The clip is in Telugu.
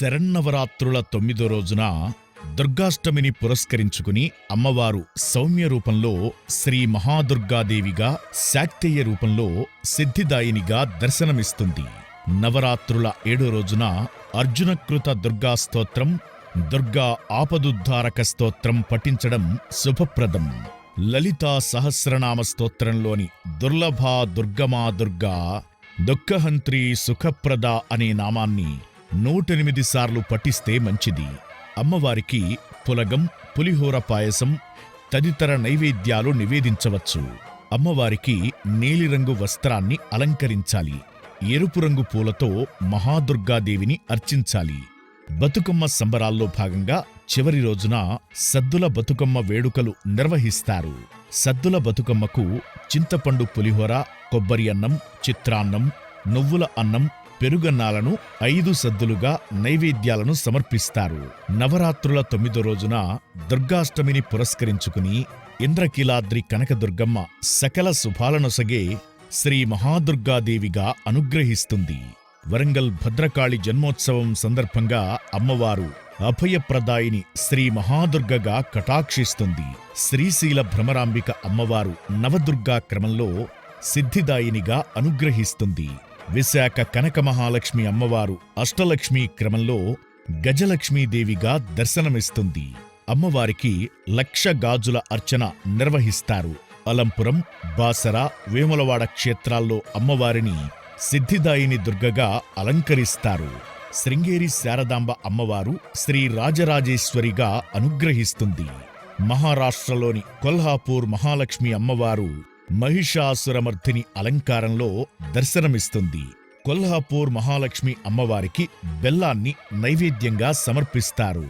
శరన్నవరాత్రుల తొమ్మిదో రోజున దుర్గాష్టమిని పురస్కరించుకుని అమ్మవారు సౌమ్య రూపంలో శ్రీ మహాదుర్గాదేవిగా శాక్తేయ రూపంలో సిద్ధిదాయినిగా దర్శనమిస్తుంది. నవరాత్రుల ఏడో రోజున అర్జునకృత దుర్గా స్తోత్రం దుర్గా ఆపదుద్ధారక స్తోత్రం పఠించడం శుభప్రదం. లలితా సహస్రనామ స్తోత్రంలోని దుర్లభా దుర్గమా దుర్గా దుఃఖహంత్రి సుఖప్రద అనే నామాన్ని నూటెనిమిది సార్లు పఠిస్తే మంచిది. అమ్మవారికి పులగం పులిహోర పాయసం తదితర నైవేద్యాలు నివేదించవచ్చు. అమ్మవారికి నీలిరంగు వస్త్రాన్ని అలంకరించాలి. ఎరుపు రంగు పూలతో మహాదుర్గాదేవిని అర్చించాలి. బతుకమ్మ సంబరాల్లో భాగంగా చివరి రోజున సద్దుల బతుకమ్మ వేడుకలు నిర్వహిస్తారు. సద్దుల బతుకమ్మకు చింతపండు పులిహోర కొబ్బరి అన్నం చిత్రాన్నం నువ్వుల అన్నం పెరుగన్నాలను ఐదు సద్దులుగా నైవేద్యాలను సమర్పిస్తారు. నవరాత్రుల తొమ్మిదో రోజున దుర్గాష్టమిని పురస్కరించుకుని ఇంద్రకీలాద్రి కనకదుర్గమ్మ సకల శుభాలనొసగే శ్రీ మహాదుర్గాదేవిగా అనుగ్రహిస్తుంది. వరంగల్ భద్రకాళి జన్మోత్సవం సందర్భంగా అమ్మవారు అభయప్రదాయిని శ్రీ మహాదుర్గగా కటాక్షిస్తుంది. శ్రీశీల భ్రమరాంబిక అమ్మవారు నవదుర్గా క్రమంలో సిద్ధిదాయినిగా అనుగ్రహిస్తుంది. విశాఖ కనక మహాలక్ష్మి అమ్మవారు అష్టలక్ష్మి క్రమంలో గజలక్ష్మీదేవిగా దర్శనమిస్తుంది. అమ్మవారికి లక్ష గాజుల అర్చన నిర్వహిస్తారు. అలంపురం బాసర వేములవాడ క్షేత్రాల్లో అమ్మవారిని సిద్ధిదాయిని దుర్గగా అలంకరిస్తారు. శృంగేరి శారదాంబ అమ్మవారు శ్రీ రాజరాజేశ్వరిగా అనుగ్రహిస్తుంది. మహారాష్ట్రలోని కొల్హాపూర్ మహాలక్ష్మి అమ్మవారు మహిషాసురమర్ధిని అలంకారంలో దర్శనమిస్తుంది. కొల్హాపూర్ మహాలక్ష్మి అమ్మవారికి బెల్లాన్ని నైవేద్యంగా సమర్పిస్తారు.